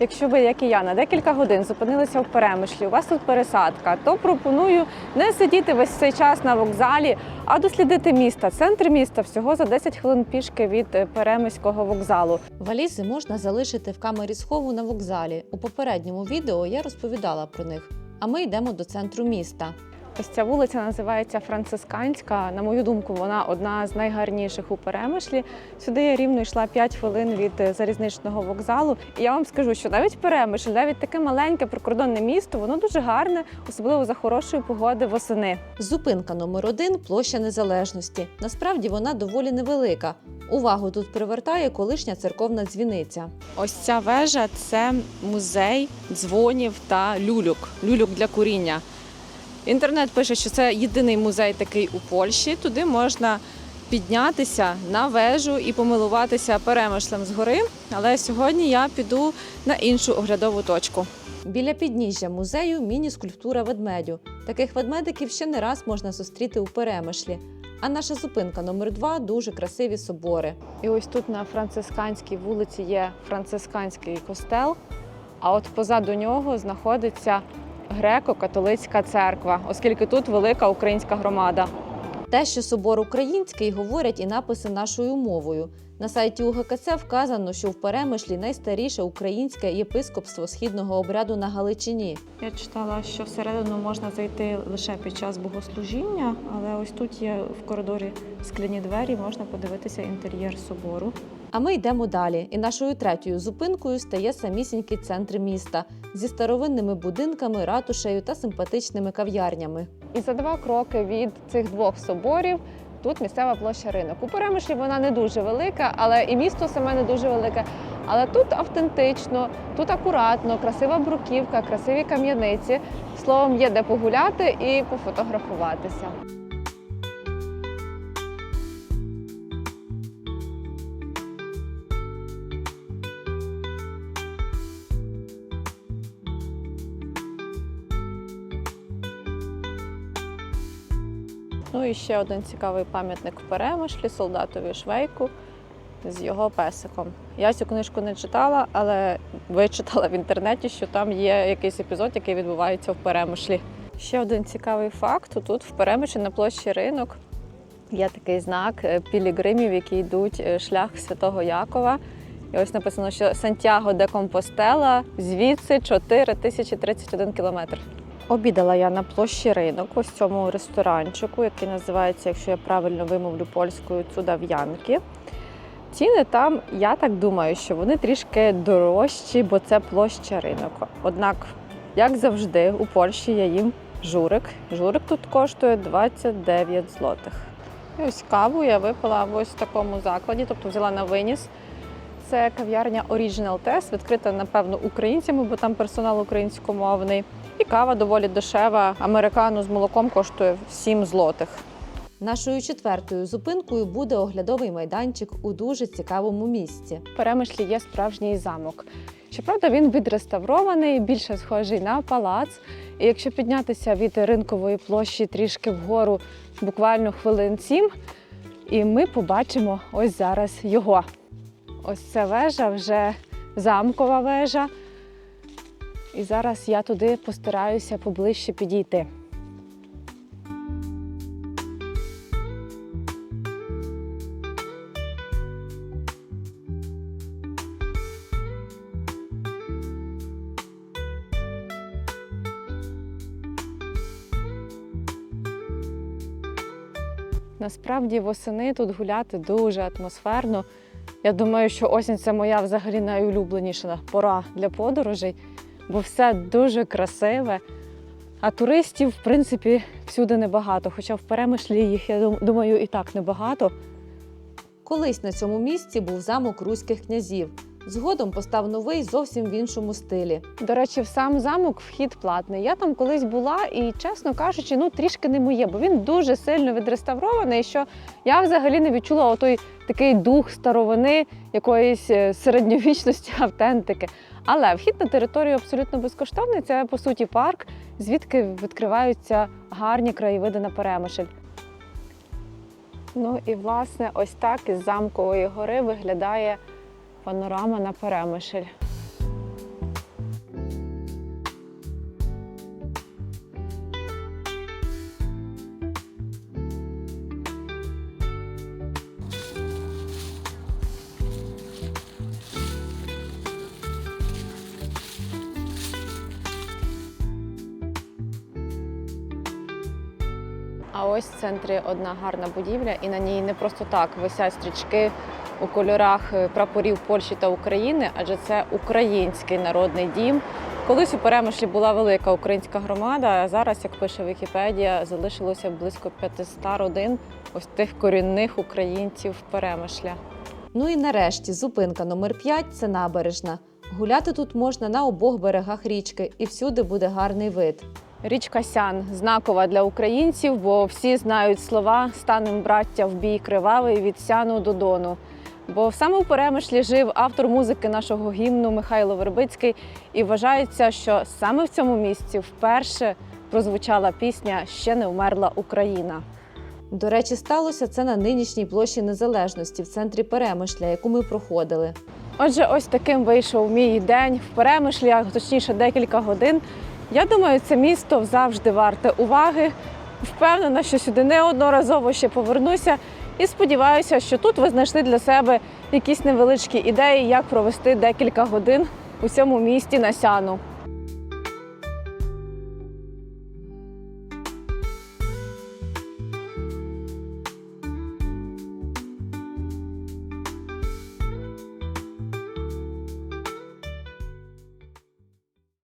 Якщо ви, як і я, на декілька годин зупинилися в перемишлі, у вас тут пересадка, то пропоную не сидіти весь цей час на вокзалі, а дослідити міста. Центр міста всього за 10 хвилин пішки від е, перемиського вокзалу. Валізи можна залишити в камері схову на вокзалі. У попередньому відео я розповідала про них. А ми йдемо до центру міста. Ось ця вулиця називається Францисканська. На мою думку, вона одна з найгарніших у перемишлі. Сюди я рівно йшла 5 хвилин від е, залізничного вокзалу. І я вам скажу, що навіть перемишль, навіть таке маленьке прикордонне місто, воно дуже гарне, особливо за хорошої погоди восени. Зупинка номер один площа Незалежності. Насправді вона доволі невелика. Увагу тут привертає колишня церковна дзвіниця. Ось ця вежа це музей дзвонів та люлюк, люлюк для куріння. Інтернет пише, що це єдиний музей такий у Польщі. Туди можна піднятися на вежу і помилуватися перемишлем згори. Але сьогодні я піду на іншу оглядову точку. Біля підніжжя музею міні-скульптура ведмедю. Таких ведмедиків ще не раз можна зустріти у перемишлі. А наша зупинка номер два дуже красиві собори. І ось тут на францисканській вулиці є францисканський костел, а от позаду нього знаходиться греко-католицька церква, оскільки тут велика українська громада. Те, що собор український, говорять і написи нашою мовою. На сайті УГКЦ вказано, що в перемишлі найстаріше українське єпископство східного обряду на Галичині. Я читала, що всередину можна зайти лише під час богослужіння, але ось тут є в коридорі скляні двері, можна подивитися інтер'єр собору. А ми йдемо далі. І нашою третьою зупинкою стає самісінький центр міста зі старовинними будинками, ратушею та симпатичними кав'ярнями. І за два кроки від цих двох соборів тут місцева площа ринок. У Перемишлі вона не дуже велика, але і місто саме не дуже велике. Але тут автентично, тут акуратно, красива бруківка, красиві кам'яниці. Словом, є де погуляти і пофотографуватися. Ну і ще один цікавий пам'ятник в Перемишлі солдатові Швейку з його песиком. Я цю книжку не читала, але вичитала в інтернеті, що там є якийсь епізод, який відбувається в Перемишлі. Ще один цікавий факт: тут в Перемишлі на площі ринок є такий знак е, пілігримів, які йдуть е, шлях святого Якова. І ось написано, що Сантьяго де Компостела звідси 4031 кілометр. Обідала я на площі ринок, ось цьому ресторанчику, який називається, якщо я правильно вимовлю польською, цудав'янки. Ціни там, я так думаю, що вони трішки дорожчі, бо це площа ринок. Однак, як завжди, у Польщі я їм журик. Журик тут коштує 29 злотих. І ось каву я випила в такому закладі, тобто взяла на виніс. Це кав'ярня Original Test, відкрита, напевно, українцями, бо там персонал українськомовний. І кава доволі дешева. Американу з молоком коштує 7 злотих. Нашою четвертою зупинкою буде оглядовий майданчик у дуже цікавому місці. В Перемишлі є справжній замок. Щоправда, він відреставрований, більше схожий на палац. І якщо піднятися від ринкової площі трішки вгору, буквально хвилин сім, і ми побачимо ось зараз його. Ось ця вежа вже замкова вежа. І зараз я туди постараюся поближче підійти. Насправді восени тут гуляти дуже атмосферно. Я думаю, що осінь це моя взагалі найулюбленіша пора для подорожей, бо все дуже красиве. А туристів, в принципі, всюди небагато. Хоча в перемишлі їх, я думаю, і так небагато. Колись на цьому місці був замок руських князів. Згодом постав новий зовсім в іншому стилі. До речі, в сам замок вхід платний. Я там колись була і, чесно кажучи, ну трішки не моє, бо він дуже сильно відреставрований, що я взагалі не відчула отой такий дух старовини, якоїсь е, середньовічності, автентики. Але вхід на територію абсолютно безкоштовний. Це по суті парк, звідки відкриваються гарні краєвиди на Перемишль. Ну і власне, ось так із замкової гори виглядає панорама на перемишель. А ось в центрі одна гарна будівля, і на ній не просто так висять стрічки у кольорах е, прапорів Польщі та України, адже це український народний дім. Колись у Перемишлі була велика українська громада, а зараз, як пише Вікіпедія, залишилося близько 500 родин ось тих корінних українців Перемишля. Ну і нарешті зупинка номер 5 – це набережна. Гуляти тут можна на обох берегах річки, і всюди буде гарний вид. Річка Сян знакова для українців, бо всі знають слова Станем браття в бій кривавий від Сяну до Дону. Бо саме у Перемишлі жив автор музики нашого гімну Михайло Вербицький, і вважається, що саме в цьому місці вперше прозвучала пісня Ще не вмерла Україна. До речі, сталося це на нинішній площі Незалежності в центрі Перемишля, яку ми проходили. Отже, ось таким вийшов мій день в Перемишлі, а точніше декілька годин. Я думаю, це місто завжди варте уваги. Впевнена, що сюди неодноразово ще повернуся. І сподіваюся, що тут ви знайшли для себе якісь невеличкі ідеї, як провести декілька годин у цьому місті на сяну.